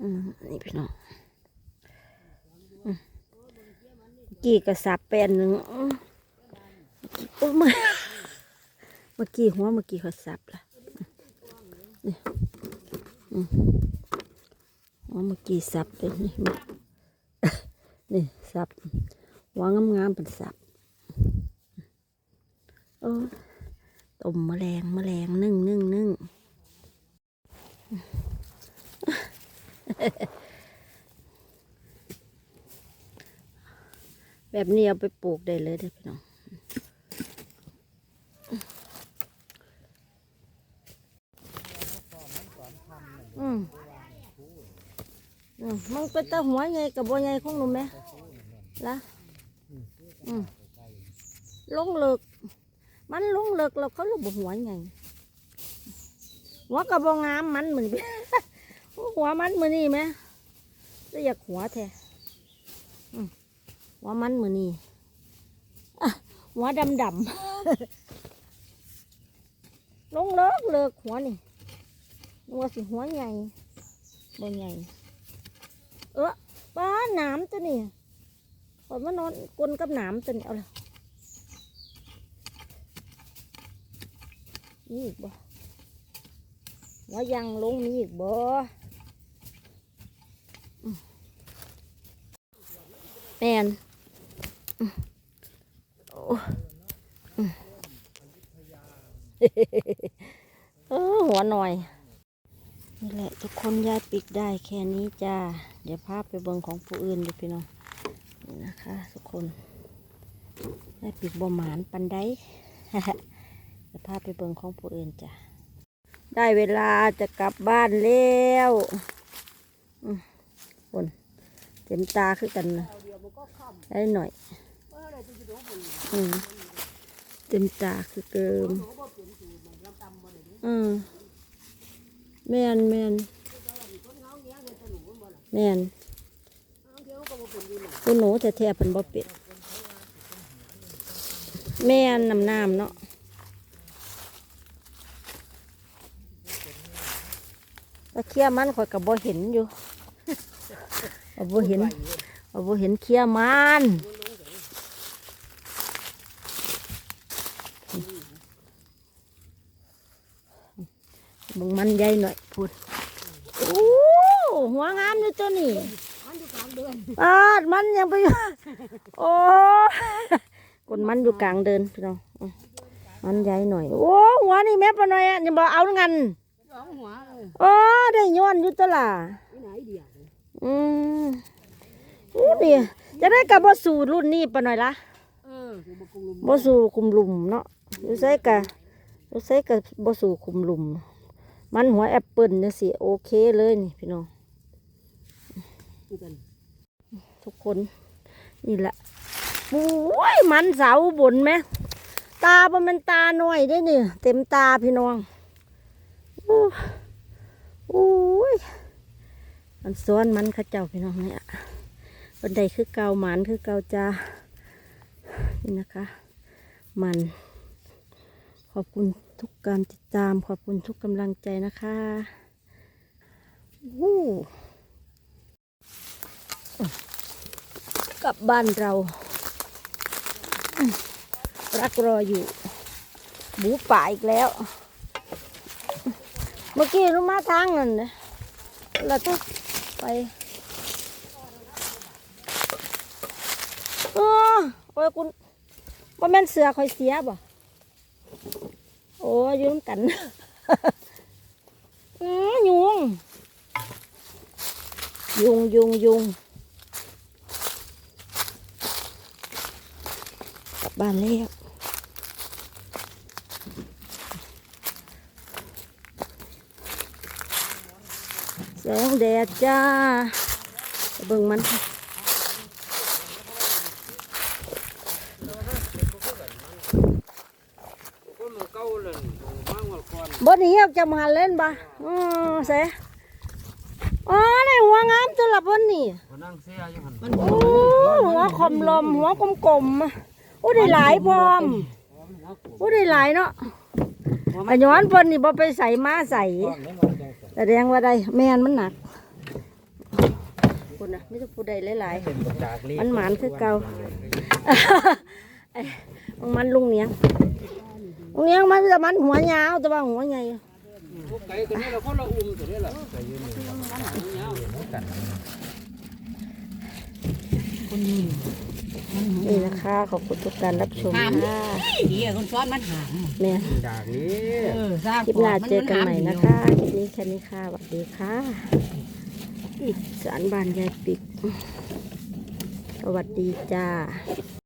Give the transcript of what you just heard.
อืมนี่พี่น้องอกี่กระสับแปนหนึ่งโอ้มาเมื่อกี้หัวเมื่อกี้เขาสับละนี่หัวเมื่อกี้สับเลยนี่นี่สับหัวงามๆเป็นสับโอ้ต้มแมลงแมลงนึ่งนึ่งนึ่ง แบบนี้เอาไปปลูกได้เลยเด้อพี่น้องอืมมันเป็นตาหัวไงกับบัวไงของหนูไหมละอืมลงเลิกมันลงเลิกแล้วเขาเลยบหัวไงหัวกับบงามมันเหมือน หัวมันมือนี่ไหมจะอยากหัวแท้หัวมันมือนี่หัวดำดำลงเลิกเลิกหัวนี่หัวสิหัวใหญ่บ่ใหญ่ เออป้าหนามตัวนี้ขอมานอนกลนกับหนามตัวนี้เอาเลยนี่อีกบ่หัวยังลงนี่อีกบ่อืม แมนโอ้หัวหน่อย นี่แหละทุกคนยายปิกได้แค่นี้จ้า เดี๋ยวพาพไปเบิงของผู้อื่นดูพี่น้อง นี่นะคะ ทุกคนยายปิกบ่หมานปันได้เดี๋ยวพาพไปเบิงของผู้อื่นจ้า ได้เวลาจะกลับบ้านแล้วอืมคนเต็มตาคือกันนะ ได้หน่อยอืมเต็มตาคือเกิมอืมแม่นแม่นแม่นคุณหนูแท้ๆเพิ่นบ่เป็ดแม่นน้ำน้ำเนาะตะเคียมันข่อยกับบ่เห็นอยู่เอาบ่เห็น เอาบ่เห็นเคียมันเบึงมันใหญ่หน่อยพูดโอ้หัวงามอยู่ตัวนี้มันอยู่กลางเดือนปาดมันยังไปอยู่โอ้กนมันอยู่กลางเดินพี่น้องอืมมันใหญ่หน่อยโอ้หัวนี่แม่ปะหน่อยอะอย่าบอกเอางันสองหัวเออโอ้ได้ย้อนอยู่ตวล่ะที่ไหนเดียวอืมโอ้ดีจะได้กับบสู่รุ่นนี้ปะหน่อยละเอออยู่บกลุมบสู่คุมลุมเนาะอยู่ใส่กะอยู่ใส่กะบสู่คุมลุม มันหัวแอปเปิลเนี่ยสิโอเคเลยนี่พี่น้องกันทุกคนนี่แหละโอ้ยมันเสาบนไหมตาบ่แมันตาหน่อยได้เนี่ยเต็มตาพี่น้องโอ้โอ้ยมันซ้อนมันเข้าเจ้าพี่น้องเนี่ย บันไดคือเกาหมันคือเกาจ้านี่นะคะ มัน ขอบคุณทุกการติดตาม ขอบคุณทุกกำลังใจนะคะวู้กลับบ้านเรา รักรออยู่หมูป่าอีกแล้ว เมื่อกี้รู้มาทางนั่นนะเราต้องไปเออ โอ้ยคุณว่าแม่นเสือคอยเสียบ่โอ้ยยืมำกันอือยุง ยุงยุงยุงกลับบ้านแล้วแสงแดดจ้าเบิ่งมันคนเก่าเลยมาเมื่อก่อ นบนนี้เอาจะมาเล่นบ่อือเสอ๋อในหัวงามตัวละบนนี่นั่งเสียอยู่หันโอ้หัวคมลมหัวกลมๆอะโอ้ได้หลายพร้อมโอ้ได้หลายเนาะไอ้ย้อนเพิ่นนี่บ่ไปใส่มาใส่แสดงว่าได้แม่นมันหนักคนนะไม่ต้องผู้ใดหลายเป็นประจากมันหมานคือเก่า ๆไอ้ของมันลุงเนียงลุงเนียงมันแต่มันหัวยาวแต่ว่าหัวใหญ่พวกไก่ตัวนี้เราคนละอุ้มตัวนี้แหละก็ยืนอยู่เงาเหมือนกันนี่นะคะขอบคุณทุกการรับชมค่ะเหี้ยคนซ้อนมันหามแม่ดากนี้เออสร้างคลิปหน้าเจอกันใหม่นะคะคลิปนี้แค่นี้ค่ะสวัสดีค่ะอีสานบ้านยายปิกสวัสดีจ้า